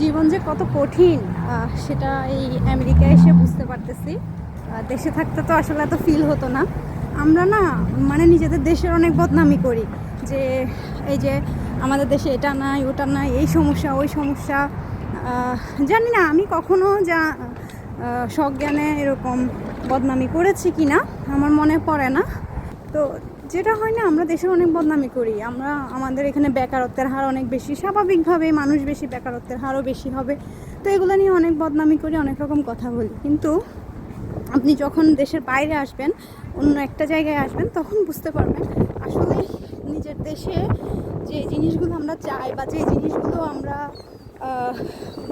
জীবন যে কত কঠিন সেটা এই আমেরিকায় এসে বুঝতে পারতেছি। দেশে থাকতে তো আসলে এত ফিল হতো না। আমরা না মানে নিজেদের দেশের অনেক বদনামি করি, যে এই যে আমাদের দেশে এটা নাই, ওটা নাই, এই সমস্যা, ওই সমস্যা। জানি না, আমি কখনো যা সজ্ঞানে এরকম বদনামি করেছি কি না আমার মনে পড়ে না। তো যেটা হয় না, আমরা দেশের অনেক বদনামি করি। আমরা, আমাদের এখানে বেকারত্বের হার অনেক বেশি। স্বাভাবিকভাবে মানুষ বেশি, বেকারত্বের হারও বেশি হবে। তো এগুলো নিয়ে অনেক বদনামি করি, অনেক রকম কথা বলি। কিন্তু আপনি যখন দেশের বাইরে আসবেন, অন্য একটা জায়গায় আসবেন, তখন বুঝতে পারবেন আসলে নিজের দেশে যে জিনিসগুলো আমরা চাই বা যে জিনিসগুলো আমরা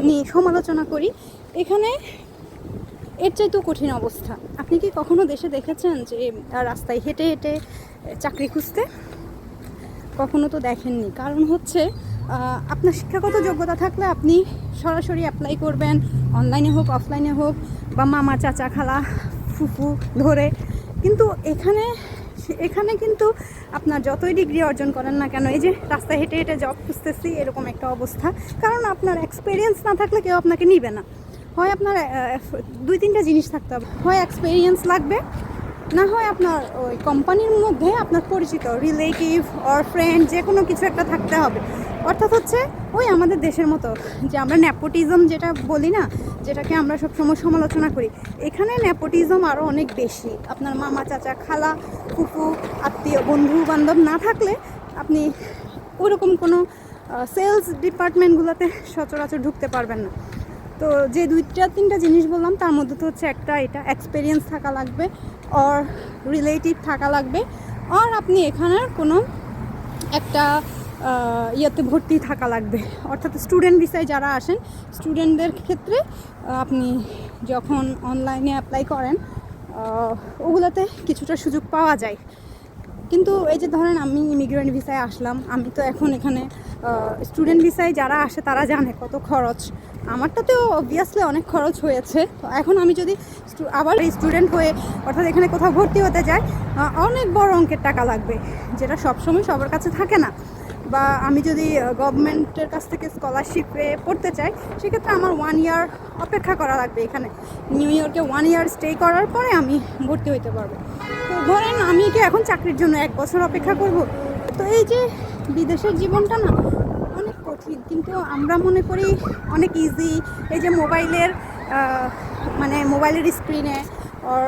নিয়ে সমালোচনা করি, এখানে এর চাইতেও কঠিন অবস্থা। আপনি কি কখনো দেশে দেখেছেন যে রাস্তায় হেঁটে হেঁটে চাকরি খুঁজতে? কখনো তো দেখেননি। কারণ হচ্ছে আপনার শিক্ষাগত যোগ্যতা থাকলে আপনি সরাসরি অ্যাপ্লাই করবেন অনলাইনে হোক অফলাইনে হোক, বা মামা, চাচা, খালা, ফুফু ধরে। কিন্তু এখানে এখানে কিন্তু আপনার যতই ডিগ্রি অর্জন করেন না কেন, এই যে রাস্তায় হেঁটে হেঁটে জব খুঁজতেছি, এরকম একটা অবস্থা। কারণ আপনার এক্সপিরিয়েন্স না থাকলে কেউ আপনাকে নিবে না। হয় আপনার দুই তিনটা জিনিস থাকতে হবে। হয় এক্সপিরিয়েন্স লাগবে, না হয় আপনার ওই কোম্পানির মধ্যে আপনার পরিচিত রিলেটিভ অর ফ্রেন্ড যে কোনো কিছু একটা থাকতে হবে। অর্থাৎ হচ্ছে ওই আমাদের দেশের মতো, যে আমরা নেপোটিজম যেটা বলি না, যেটাকে আমরা সবসময় সমালোচনা করি, এখানে নেপোটিজম আরও অনেক বেশি। আপনার মামা, চাচা, খালা, ফুফু, আত্মীয় বন্ধু বান্ধব না থাকলে আপনি ওরকম কোনো সেলস ডিপার্টমেন্টগুলোতে সচরাচর ঢুকতে পারবেন না। তো যে দুইটা, তিনটা জিনিস বললাম, তার মধ্যে তো হচ্ছে একটা এটা এক্সপিরিয়েন্স থাকা লাগবে অর রিলেটিভ থাকা লাগবে। আর আপনি এখানের কোনো একটা ইয়েতে ভর্তি থাকা লাগবে। অর্থাৎ স্টুডেন্ট ভিসায় যারা আসেন স্টুডেন্টদের ক্ষেত্রে আপনি যখন অনলাইনে অ্যাপ্লাই করেন ওগুলোতে কিছুটা সুযোগ পাওয়া যায়। কিন্তু এই যে ধরেন আমি ইমিগ্রেন্ট ভিসায় আসলাম, আমি তো এখন এখানে স্টুডেন্ট ভিসায় যারা আসে তারা জানে কত খরচ। আমারটাতেও অবভিয়াসলি অনেক খরচ হয়েছে। তো এখন আমি যদি আবার স্টুডেন্ট হয়ে অর্থাৎ এখানে কোথাও ভর্তি হতে যাই অনেক বড় অঙ্কের টাকা লাগবে, যেটা সবসময় সবার কাছে থাকে না। বা আমি যদি গভর্নমেন্টের কাছ থেকে স্কলারশিপে পড়তে চাই, সেক্ষেত্রে আমার ওয়ান ইয়ার অপেক্ষা করা লাগবে এখানে। নিউ ইয়র্কে ওয়ান ইয়ার স্টে করার পরে আমি ভর্তি হইতে পারব। তো ধরেন আমি কি এখন চাকরির জন্য এক বছর অপেক্ষা করব? তো এই যে বিদেশের জীবনটা না, অনেক কঠিন। কিন্তু আমরা মনে করি অনেক ইজি এই যে মোবাইলের মানে মোবাইলের স্ক্রিনে আর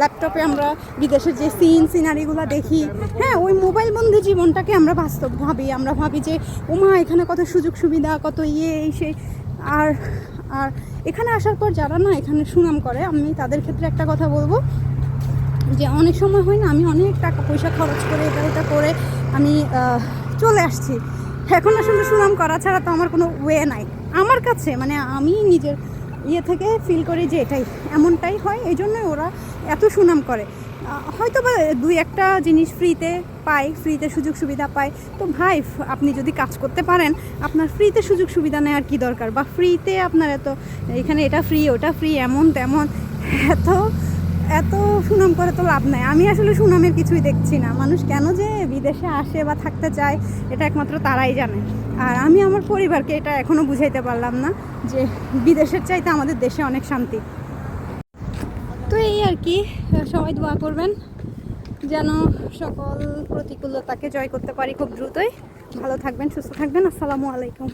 ল্যাপটপে আমরা বিদেশের যে সিন সিনারিগুলো দেখি হ্যাঁ ওই মোবাইল বন্ধু জীবনটাকে আমরা বাস্তব ভাবি। আমরা ভাবি যে, ওমা, এখানে কত সুযোগ সুবিধা কত ইয়ে এই সেই। আর আর এখানে আসার পর যারা না এখানে সুনাম করে, আমি তাদের ক্ষেত্রে একটা কথা বলব যে অনেক সময় হয় না, আমি অনেক টাকা পয়সা খরচ করে এটা এটা করে আমি চলে আসছি। এখন আসলে সুনাম করা ছাড়া তো আমার কোনো ওয়ে নাই। আমার কাছে মানে আমি নিজের ইয়ে থেকে ফিল করি যে এটাই, এমনটাই হয়, এই জন্যই ওরা এত সুনাম করে। হয়তো বা দুই একটা জিনিস ফ্রিতে পায় ফ্রিতে সুযোগ সুবিধা পায় তো ভাই, আপনি যদি কাজ করতে পারেন, আপনার ফ্রিতে সুযোগ সুবিধা নেওয়ার কি দরকার? বা ফ্রিতে আপনার এত, এখানে এটা ফ্রি ওটা ফ্রি এমন তেমন, এত এত সুনাম করে তো লাভ নাই। আমি আসলে সুনামের কিছুই দেখছি না। মানুষ কেন যে বিদেশে আসে বা থাকতে চায়, এটা একমাত্র তারাই জানে। আর আমি আমার পরিবারকে এটা এখনও বুঝাইতে পারলাম না যে বিদেশের চাইতে আমাদের দেশে অনেক শান্তি। তো এই আর কি, সবাই দোয়া করবেন যেন সকল প্রতিকূলতাকে জয় করতে পারি খুব দ্রুতই। ভালো থাকবেন, সুস্থ থাকবেন। আসসালামু আলাইকুম।